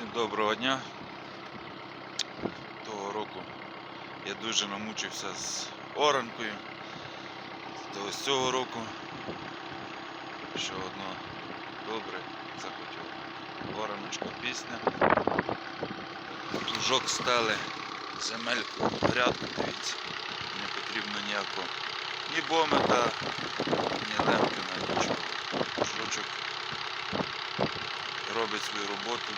Всім доброго дня. Того року я дуже намучився з оранкою. То ось цього року що одно добре захотів. Ораночка пісня. Плужок стали, земельку, грядку, дивіться. Не потрібно ніякого ні бомета, ні лемки на нічого. Плужочок робить свою роботу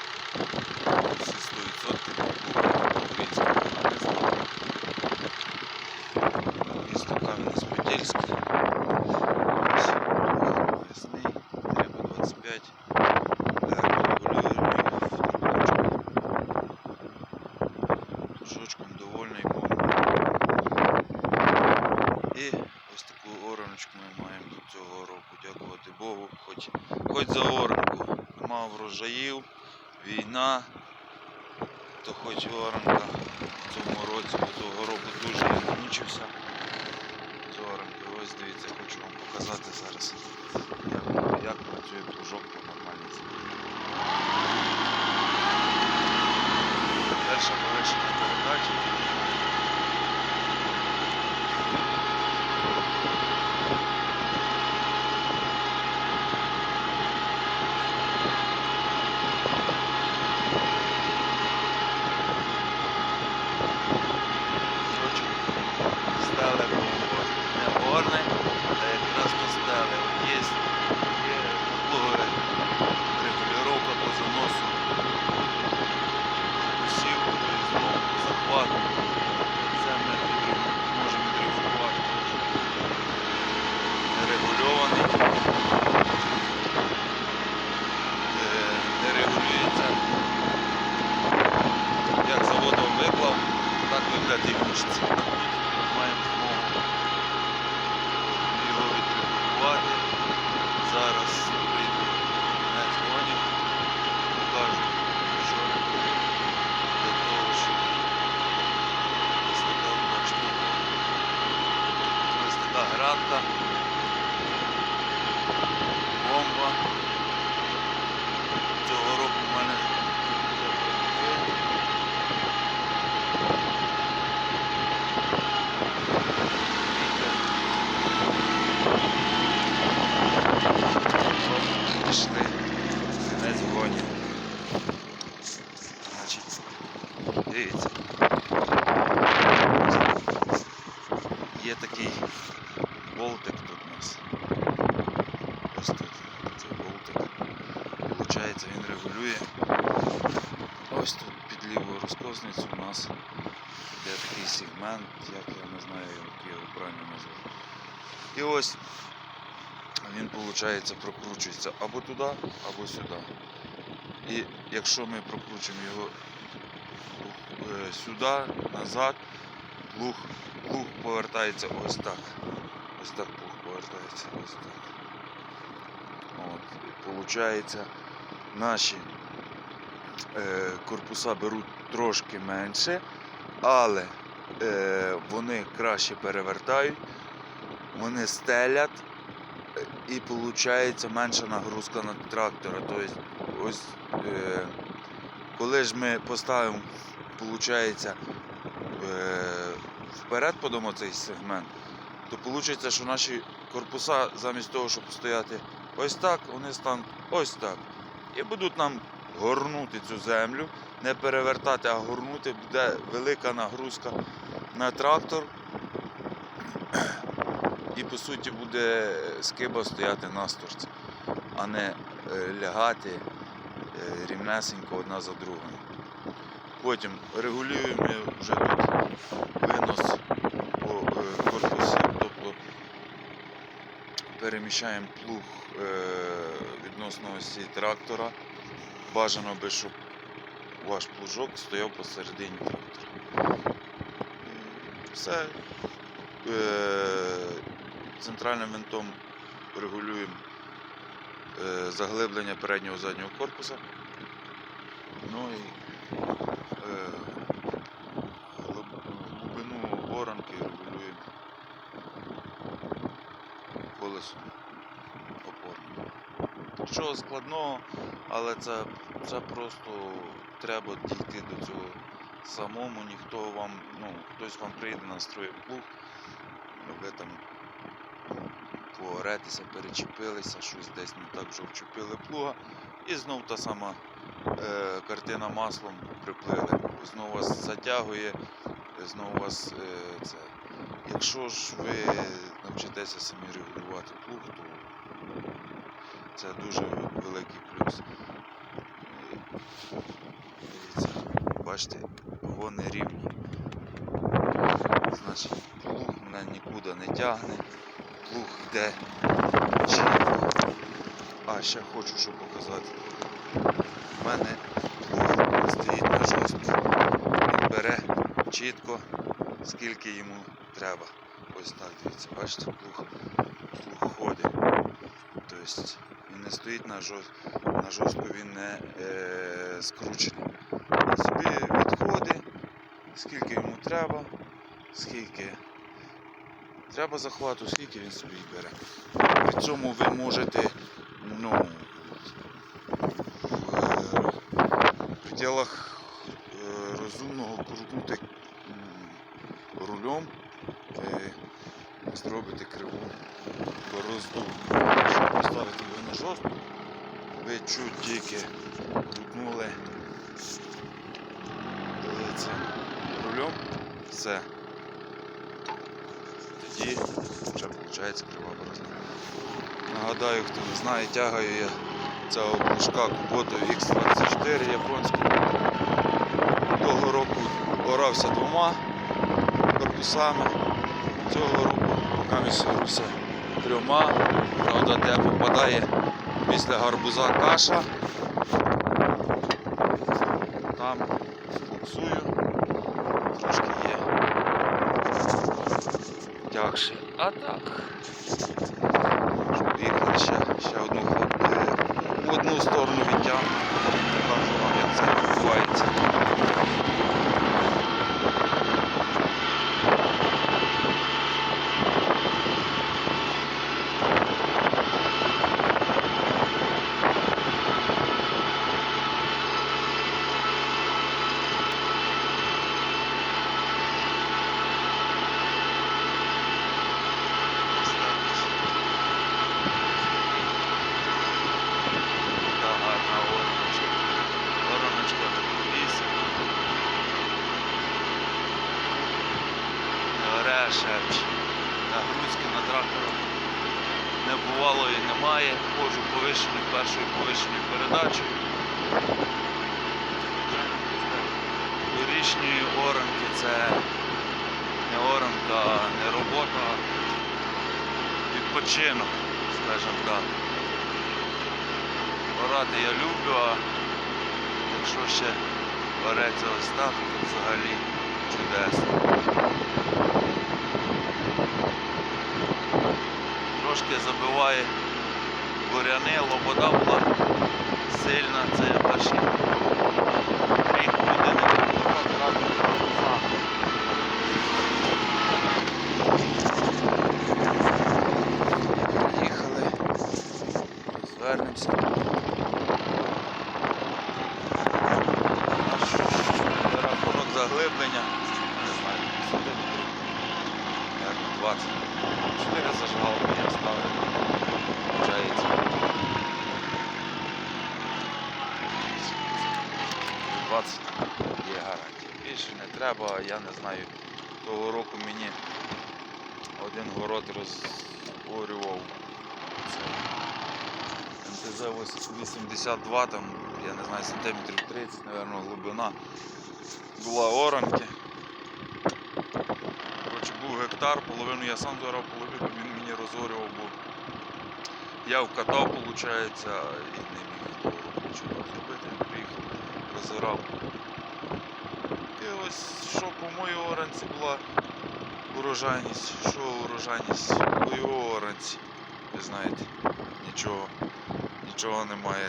всі 100% українського виробництва. Місто Кам'янець-Подільський. Ось, треба 25. Регулюємо довольний був. І ось таку ораночку ми маємо до цього року. Дякувати Богу. Хоч, хоч за оранку. Нема врожаїв, війна, то хоч оранка в цьому році, бо того року дуже я намучився з. Ось дивіться, хочу вам показати зараз, як, як працює плужок по нормальній землі. Перша повершення передачі. Хочу стали не горне, а якраз то стали. От є, є плугове регулювання по заносу усів, тобто знову по захвату. Це ми відрегу- можемо відрегулювати. Регульований. Е, Не регулюється. Як заводом виклав, так виглядає і мушці. Тут маємо змогу його відрегулювати. Зараз прийду на дзвоні, покажу, що для того, щоб ось така одна штука. Ось така градка, бомба. Цього року в мене вже працює. Пішли. Кінець гоні. Значить, дивіться. Є такий болтик тут у нас. Ось тут цей болтик. Получається, він регулює. Ось тут під лівою розкосницю у нас є такий сегмент, як я не знаю, як його правильно назвати. І ось він, виходить, прокручується або туди, або сюди. І якщо ми прокручуємо його е, сюди, назад, плуг, плуг повертається ось так. Ось так плуг повертається, ось так. От, і виходить, наші е, корпуса беруть трошки менше, але е, вони краще перевертають, вони стелять і виходить менша нагрузка на трактора. Тобто, ось, е, коли ж ми поставимо, виходить, вперед подамо цей сегмент, то виходить, що наші корпуса замість того, щоб стояти ось так, вони стануть ось так. І будуть нам горнути цю землю, не перевертати, а горнути, буде велика нагрузка на трактор. І по суті буде скиба стояти насторці, а не е, лягати е, рівнесенько одна за другою. Потім регулюємо вже тут винос по е, корпусі, тобто переміщаємо плуг е, відносно осі трактора. Бажано би, щоб ваш плужок стояв посередині трактора. Все. Е, Центральним винтом регулюємо заглиблення переднього заднього корпуса. Ну і е, глиб- глибину воронки регулюємо колесом опорним. Нічого складного, але це це просто треба дійти до цього самому. Ніхто вам, ну, хтось вам прийде настроїв плуг, ви там пооретеся, перечепилися, щось десь не так вже вчепили плуга. І знов та сама е, картина маслом приплили. Знову вас затягує, знову вас е, це. Якщо ж ви навчитеся самі регулювати плуг, то це дуже великий плюс. Бачите, вони рівні. Значить, плуг мене нікуди не тягне, плуг йде чітко. А, ще хочу що показати. У мене плуг стоїть на жорстко. Він бере чітко, скільки йому треба. Ось так, дивіться, бачите, плуг, плуг ходить. Тобто він не стоїть на жорстко, на жорстко він не е, скручений. Собі відходить, скільки йому треба, скільки треба захвату, скільки він собі бере. При цьому ви можете ну, в е, пределах е, розумного крутнути рулем, зробите криву борозду. Якщо поставити його на жорстко, ви чуть тільки крутнули цим рулем, все. Тоді вже виходить крива борозда. Нагадаю, хто не знає, тягаю я цього плужка Kubota X24 японського. Того року орався двома корпусами. Цього року місяруся трьома. Правда, де попадає після гарбуза каша. Там буксую, трошки є. Тягше. А так. Щоб їхали ще, ще одну ход- е, в одну сторону відтягну. Покажу вам, як це відбувається. Не бувало і немає. Ходжу повишеною першою повишеною передачею. Горішньої оранки це не оранка, не робота, а відпочинок, скажімо так. Орати я люблю, а якщо ще береться ось так, то взагалі чудесно. Трошки забиває буряни, лобода була сильна, це я перший рік буде. Приїхали, розвернемося. Рахунок заглиблення, не знаю, сантиметрів, як 20. 4 зажигалки я ставлю. Получається. 20 є гарантія. Більше не треба, я не знаю. Того року мені один город розборював. Це МТЗ 82, там, я не знаю, сантиметрів 30, мабуть, глибина. Була оранки. Коротше, був гектар, половину я сам зорав, половину він мені розорював, бо я вкатав, виходить, і не міг того року нічого зробити. Він. І ось що по моїй оранці була урожайність, що урожайність по його оранці. Ви знаєте, нічого, нічого немає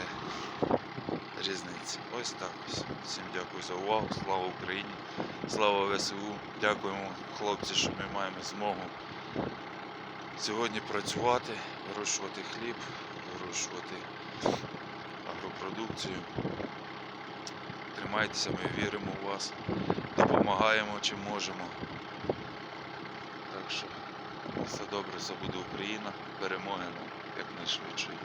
різниці. Ось так. Всім дякую за увагу. Слава Україні, слава ВСУ. Дякуємо, хлопці, що ми маємо змогу сьогодні працювати, вирощувати хліб, вирощувати агропродукцію. Тримайтеся, ми віримо в вас, допомагаємо чи можемо. Так що все добре, все Україна, перемоги нам якнайшвидшої.